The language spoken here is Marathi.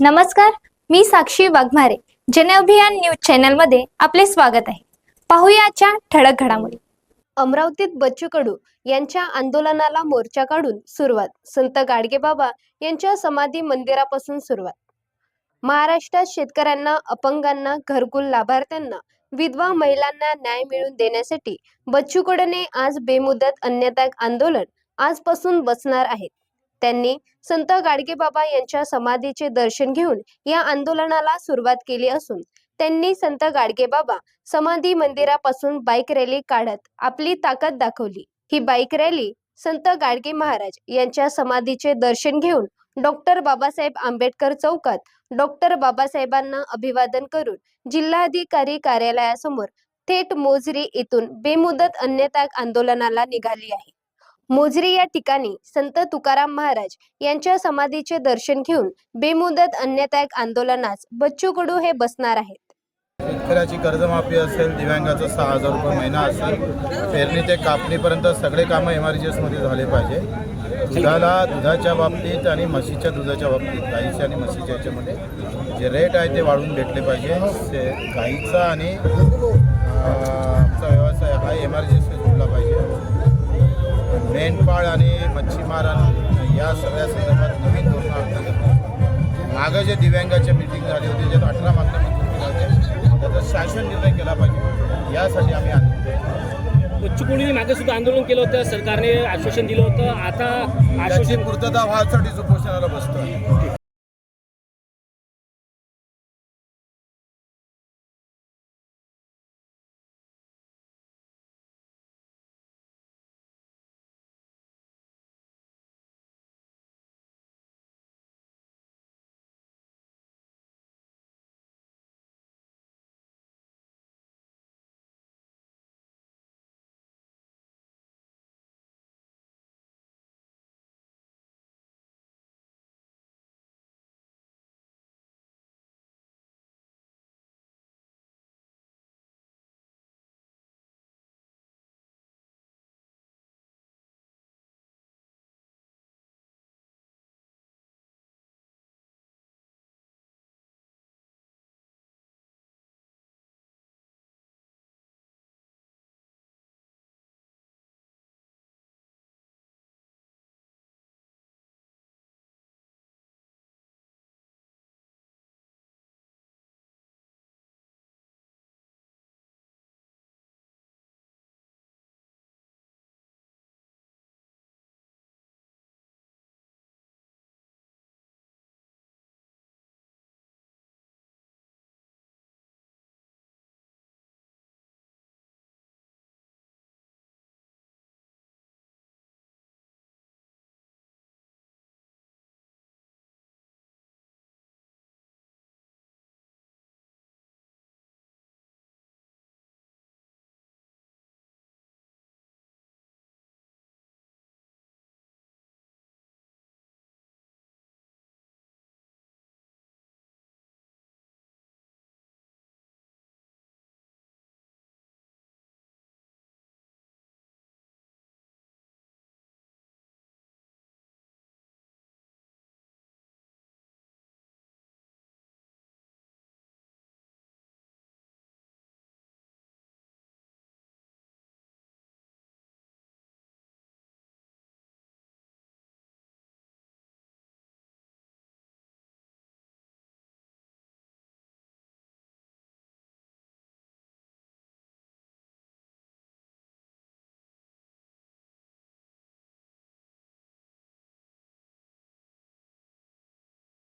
नमस्कार मी साक्षी वाघमारे. जन अभियान न्यूज चॅनलमध्ये आपले स्वागत आहे. पाहूया आजच्या ठळक घडामोडी. अमरावतीत बच्चू कडू यांच्या आंदोलनाला मोर्चा काढून सुरुवात. संत गाडगेबाबा यांच्या समाधी मंदिरापासून सुरुवात. महाराष्ट्रात शेतकऱ्यांना अपंगांना घरकुल लाभार्थ्यांना विधवा महिलांना न्याय मिळवून देण्यासाठी बच्चू कडूने आज बेमुदत अन्नत्याग आंदोलन आजपासून बसणार आहेत. त्यांनी संत गाडगेबाबा यांच्या समाधीचे दर्शन घेऊन या आंदोलनाला सुरुवात केली असून त्यांनी संत गाडगेबाबा समाधी मंदिरापासून बाईक रॅली काढत आपली ताकद दाखवली. ही बाईक रॅली संत गाडगे महाराज यांच्या समाधीचे दर्शन घेऊन डॉक्टर बाबासाहेब आंबेडकर चौकात डॉक्टर बाबासाहेबांना अभिवादन करून जिल्हाधिकारी कार्यालयासमोर थेट मोजरी येथून बेमुदत अन्नत्याग आंदोलनाला निघाली आहे. मोजरी या ठिकाणी संत तुकाराम महाराज यांच्या समाधीचे दर्शन घेऊन बेमुदत अन्यत्याग आंदोलनास बच्चू कडू हे बसणार आहेत. शेतकऱ्याची कर्जमाफी असेल दिव्यांगाचं सहा हजार रुपये महिना असेल पेरणी ते कापणीपर्यंत सगळे कामं एम आर जी एसमध्ये झाले पाहिजे. दुधाला दुधाच्या बाबतीत आणि म्हशीच्या दुधाच्या बाबतीत गाईच्या आणि म्हशीच्या याच्यामध्ये जे रेट आहे ते वाढून भेटले पाहिजे. गाईचा आणि आमचा व्यवसाय हा एम आर जी एस जोडला पाहिजे. मेंढपाळ आणि मच्छीमार या सगळ्या संदर्भात नवीन धोरण जातं मागं जे दिव्यांगाच्या मिटिंग झाली होती ज्यात अठरा मागण्या मंजूर त्याचा शासन निर्णय केला पाहिजे. यासाठी आम्ही आंदोलन चिकोडीने मागे सुद्धा आंदोलन केलं होतं सरकारने आश्वासन दिलं होतं. आता आश्वासन पूर्तता व्हायसाठी उपोषणाला बसतो